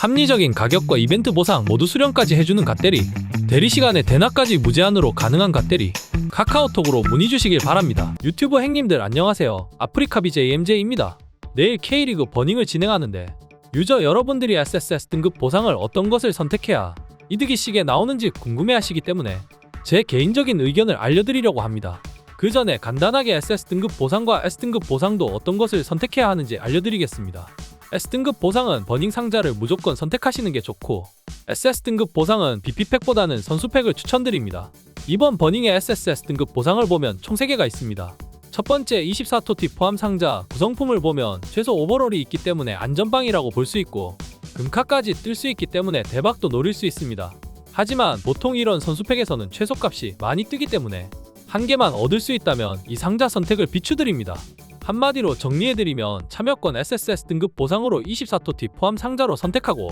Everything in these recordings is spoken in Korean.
합리적인 가격과 이벤트 보상 모두 수령까지 해주는 갓대리. 대리 시간에 대낮까지 무제한으로 가능한 갓대리. 카카오톡으로 문의 주시길 바랍니다. 유튜브 행님들 안녕하세요. 아프리카 BJ MJ입니다. 내일 K리그 버닝을 진행하는데 유저 여러분들이 SSS 등급 보상을 어떤 것을 선택해야 이득이 시게 나오는지 궁금해하시기 때문에 제 개인적인 의견을 알려드리려고 합니다. 그 전에 간단하게 SS 등급 보상과 S 등급 보상도 어떤 것을 선택해야 하는지 알려드리겠습니다 S등급 보상은 버닝 상자를 무조건 선택하시는 게 좋고 SS등급 보상은 BP팩보다는 선수팩을 추천드립니다. 이번 버닝의 SSS 등급 보상을 보면 총 3개가 있습니다. 첫 번째 24토티 포함 상자 구성품을 보면 최소 오버롤이 있기 때문에 안전방이라고 볼 수 있고 금카까지 뜰 수 있기 때문에 대박도 노릴 수 있습니다. 하지만 보통 이런 선수팩에서는 최소값이 많이 뜨기 때문에 한 개만 얻을 수 있다면 이 상자 선택을 비추드립니다. 한마디로 정리해드리면 참여권 SSS 등급 보상으로 24토티 포함 상자로 선택하고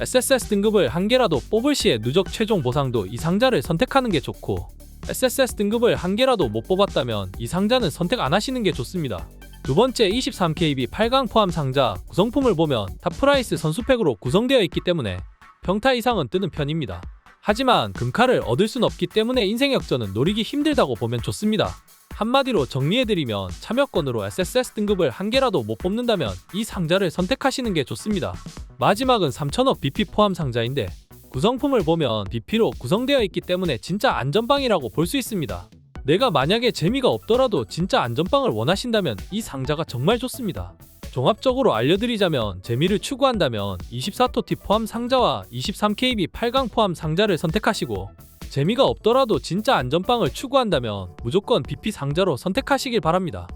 SSS 등급을 한 개라도 뽑을 시에 누적 최종 보상도 이 상자를 선택하는 게 좋고 SSS 등급을 한 개라도 못 뽑았다면 이 상자는 선택 안 하시는 게 좋습니다. 두 번째 23KB 8강 포함 상자 구성품을 보면 탑프라이스 선수팩으로 구성되어 있기 때문에 평타 이상은 뜨는 편입니다. 하지만 금카를 얻을 순 없기 때문에 인생 역전은 노리기 힘들다고 보면 좋습니다. 한마디로 정리해드리면 참여권으로 SSS 등급을 한 개라도 못 뽑는다면 이 상자를 선택하시는 게 좋습니다. 마지막은 3천억 BP 포함 상자인데 구성품을 보면 BP로 구성되어 있기 때문에 진짜 안전빵이라고 볼 수 있습니다. 내가 만약에 재미가 없더라도 진짜 안전빵을 원하신다면 이 상자가 정말 좋습니다. 종합적으로 알려드리자면 재미를 추구한다면 24토티 포함 상자와 23KB 8강 포함 상자를 선택하시고 재미가 없더라도 진짜 안전빵을 추구한다면 무조건 BP 상자로 선택하시길 바랍니다.